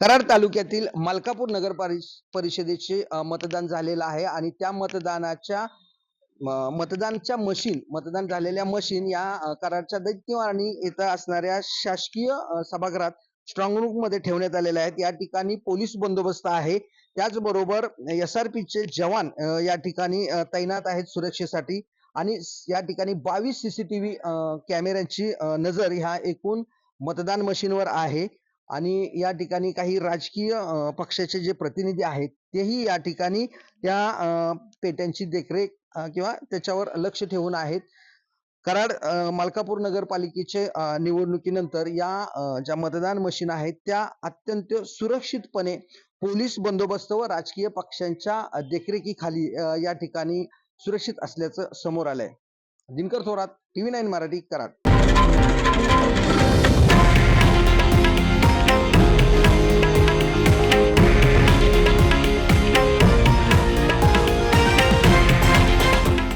कराड तालुक्यातील मलकापूर नगर परिष- परिषदेचे मतदान झालेलं आहे आणि त्या मतदानाच्या मतदानच्या मशीन मतदान झालेल्या मशीन या कराडच्या दैत्यवाणी येथे असणाऱ्या शासकीय सभागृहात स्ट्रॉंग रूममध्ये ठेवण्यात आलेल्या आहेत. या ठिकाणी पोलीस बंदोबस्त आहे. त्याचबरोबर एस आर चे जवान या ठिकाणी तैनात आहेत सुरक्षेसाठी आणि या ठिकाणी बावीस सीसीटीव्ही कॅमेऱ्यांची नजर ह्या एकूण मतदान मशीनवर आहे. आणि या ठिकाणी काही राजकीय पक्षाचे जे प्रतिनिधी आहेत तेही या ठिकाणी त्या पेट्यांची देखरेख किंवा त्याच्यावर लक्ष ठेवून आहेत. कराड मालकापूर मलकापूर नगरपालिकेचे निवडणुकीनंतर या ज्या मतदान मशीन आहेत त्या अत्यंत सुरक्षितपणे पोलीस बंदोबस्त व राजकीय पक्षांच्या देखरेखीखाली या ठिकाणी सुरक्षित असल्याचं समोर आलंय. Dinkar Thorat TV nine Marathi Karad.